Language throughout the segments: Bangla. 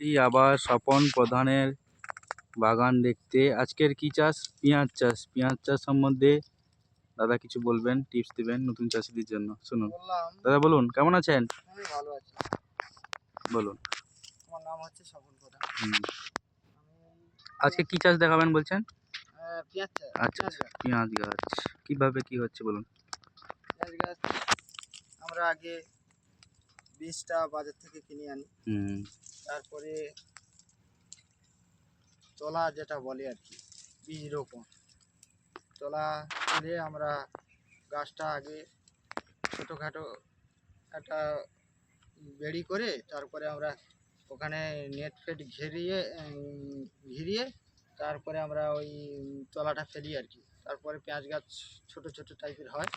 এই আবার স্বপন প্রধানের বাগান দেখতে। আজকের কি চাষ? পেঁয়াজ চাষ। পেঁয়াজ চাষ সম্বন্ধে দাদা কিছু বলবেন টিপস দিবেন নতুন চাষিদের জন্য। শুনুন। দাদা বলুন কেমন আছেন? ভালো আছি। বলুন। আমার নাম হচ্ছে স্বপন প্রধান। আজকে কি চাষ দেখাবেন বলছেন? আহ, আচ্ছা পেঁয়াজ গাছ। কীভাবে কি হচ্ছে বলুন? পেঁয়াজ গাছ আমরা আগে বীজটা বাজার থেকে কিনে আনি। হুম। তারপরে তলা যেটা বলে আর কি বীজ রোপণ। তলা তুলে আমরা গাছটা আগে ছোটোখাটো একটা বেড়ি করে তারপরে আমরা ওখানে নেট ফেট ঘেরিয়ে ঘিরিয়ে তারপরে আমরা ওই তলাটা ফেলি আর কি। তারপরে পেঁয়াজ গাছ ছোট ছোট টাইপের হয়।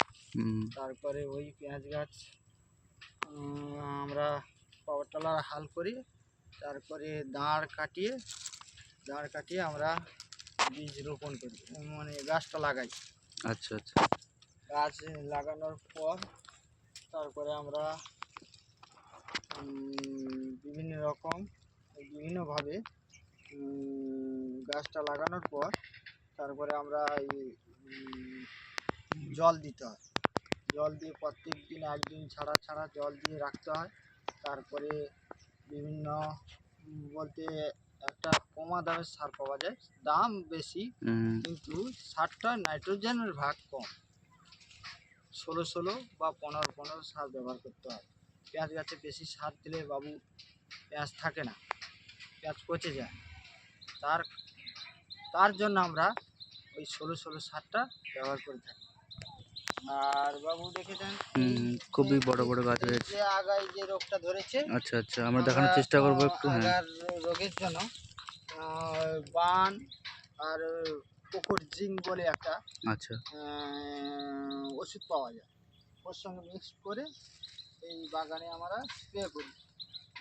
তারপরে ওই পেঁয়াজ গাছ আমরা পাওয়ার টেলার হাল করি। তারপরে দাঁড় কাটিয়ে দাঁড় কাটিয়ে আমরা বীজ রোপণ করি মানে গাছটা লাগাই। আচ্ছা আচ্ছা। গাছ লাগানোর পর তারপরে আমরা বিভিন্ন রকম বিভিন্নভাবে গাছটা লাগানোর পর তারপরে আমরা এই জল দিতে হয়। জল দিয়ে প্রত্যেক দিন একদিন ছাড়া ছাড়া জল দিয়ে রাখতে হয়। তারপরে বিভিন্ন বলতে একটা কমা দামের সার পাওয়া যায়। দাম বেশি কিন্তু সারটা নাইট্রোজেনের ভাগ কম। ষোলো ষোলো বা পনেরো পনেরো সার ব্যবহার করতে হয়। পেঁয়াজ গাছে বেশি সার দিলে বাবু পেঁয়াজ থাকে না পেঁয়াজ পচে যায়। তার তার জন্য আমরা ওই ষোলো ষোলো সারটা ব্যবহার করে থাকি। আর বাবু দেখেছেন খুবই বড় বড় গাছ হয়েছে। আগায় যে রোগটা ধরেছে। আচ্ছা আচ্ছা আমরা দেখানোর চেষ্টা করব একটু হ্যাঁ। রোগের জন্য বান আর পুকুর জিং বলে একটা আচ্ছা। ওষুধ পাওয়া যায়। ওর সঙ্গে মিক্স করে এই বাগানে আমরা স্প্রে করি।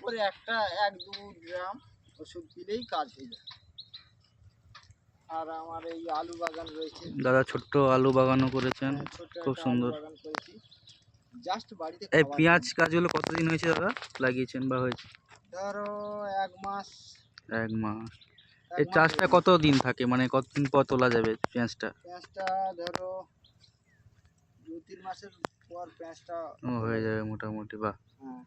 করে একটা এক দু গ্রাম ওষুধ দিলেই কাজ হয়ে যায়। আর আমার এই আলু বাগান রয়েছে। দাদা ছোট্ট আলু বাগানও করেছেন। হ্যাঁ, খুব সুন্দর। জাস্ট বাড়িতে এই পেঁয়াজ। গাছগুলো কতদিন হয়েছে দাদা? লাগিয়েছেন বা হয়েছে? ধরো এক মাস। এক মাস। এই চাষটা কত দিন থাকে? মানে কতদিন পর তোলা যাবে পেঁয়াজটা? পেঁয়াজটা ধরো দু তিন মাসের পর পেঁয়াজটা হয়ে যাবে মোটামুটি বাহ। হ্যাঁ।